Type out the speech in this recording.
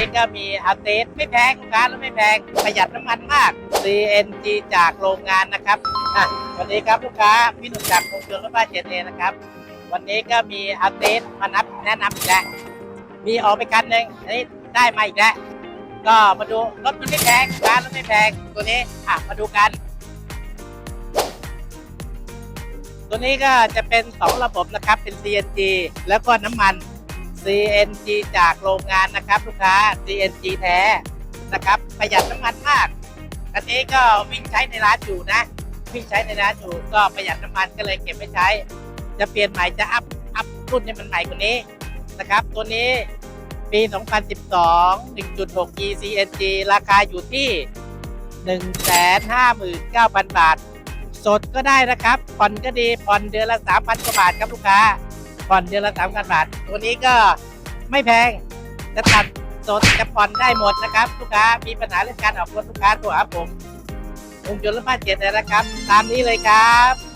นี้ก็มีอาเตสไม่แพงลูกค้าแล้วไม่แพงประหยัดน้ำมันมาก CNG จากโรงงานนะครับอะวันนี้ครับลูกค้าพี่หนุ่มจากโรงเกลือรถบ้านเจเนะครับ วันนี้ก็มีอาเตสมานับแนะนำอีกแล้วมีออกไปคันหนึ่งอันนี้ได้มาอีกแล้วก็มาดูรถมันไม่แพงลูกค้ารถไม่แพงตัวนี้อะมาดูกัน ตัวนี้ก็จะเป็น 2 ระบบนะครับเป็น CNG แล้วก็น้ำมัน CNG จากโรงงานนะครับ ลูกค้า CNG แท้นะครับ ประหยัดน้ำมันมาก อันนี้ก็วิ่งใช้ในร้านอยู่นะ วิ่งใช้ในร้านอยู่ก็ประหยัดน้ำมันก็เลยเก็บไว้ใช้ จะเปลี่ยนใหม่จะอัพอัพรุ่นให้มันใหม่กว่านี้นะครับ ตัวนี้ปี 2012 1.6 e CNG ราคาอยู่ที่ 159,000 บาท สดก็ได้นะครับ ผ่อนก็ดี ผ่อนเดือนละ 3,000 กว่าบาทครับลูกค้า ผ่อนเดือนละ3,000บาท ตัวนี้ก็ไม่แพงจะตัดสดจะผ่อนได้หมดนะครับ ลูกค้ามีปัญหาเรื่องการออกรถลูกค้าตัวครับผมองค์จุลภาคเจ็ดเลยนะครับ ตามนี้เลยครับ